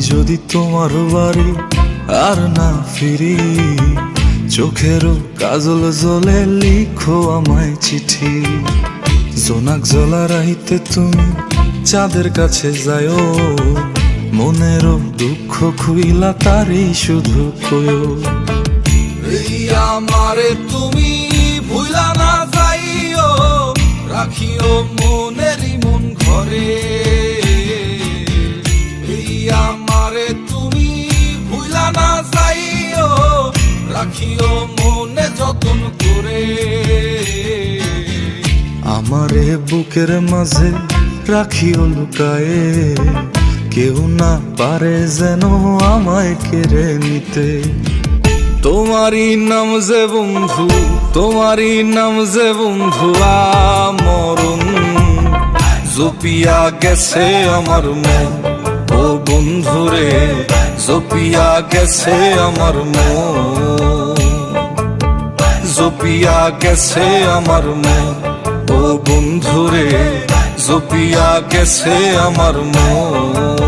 যদি তোমার বাড়ি আর না ফিরি চোখেরও কাজল জলে লিখো আমায় চিঠি। জোনাক জলা রাইতে তুমি চাঁদের কাছে যায়ও মনেরও দুঃখ খুইলা তারই শুধু কয়ো আমারে তুমি ভুলা না যাইও, রাখিও মনেরই মন ঘরে। রাখিও মনে যতন করে। আমারে বুকের মাঝে রাখিও লুকায়ে। কেউ না পারে যেন আমায় কেড়ে নিতে। তোমারই নাম যে বন্ধু তোমারই নাম যে বন্ধু আমরণ। জপিয়া গেছে আমার মন ও বন্ধুরে জপিয়া গেছে আমার মন। জপিয়া গেছে আমার মন ও বন্ধুরে জপিয়া গেছে আমার মন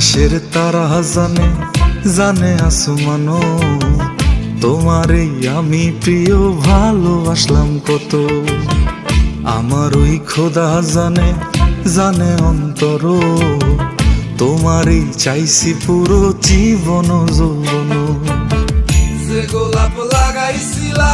আকাশের তারা জানে জানে আসমানো তোমারে আমি প্রিয়, ভালোবাসলাম কত। আমার ওই খোদা জানে জানে অন্তর তোমারই চাইছি পুরো জীবন যৌবন গোলাপ লাগাইছিলা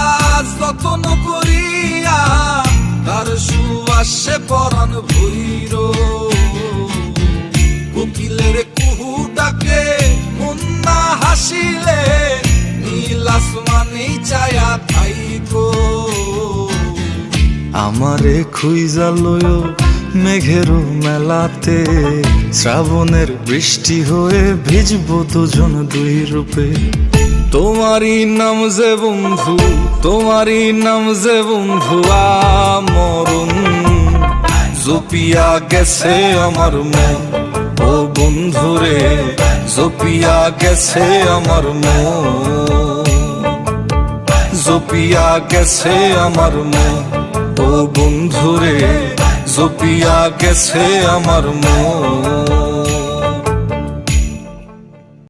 আমারে খুইজা লয় মেঘের মেলাতে। শ্রাবণের বৃষ্টি হয়ে ভিজব দুজন দুই রূপে। তোমারই নাম যে বন্ধু, তোমারই নাম যে বন্ধু আমরণ জপিয়া গেছে আমার মন ও বন্ধুরে জপিয়া গেছে আমার মন জপিয়া গেছে আমার মন ও বন্ধুরে জপিয়া গেছে আমার মন।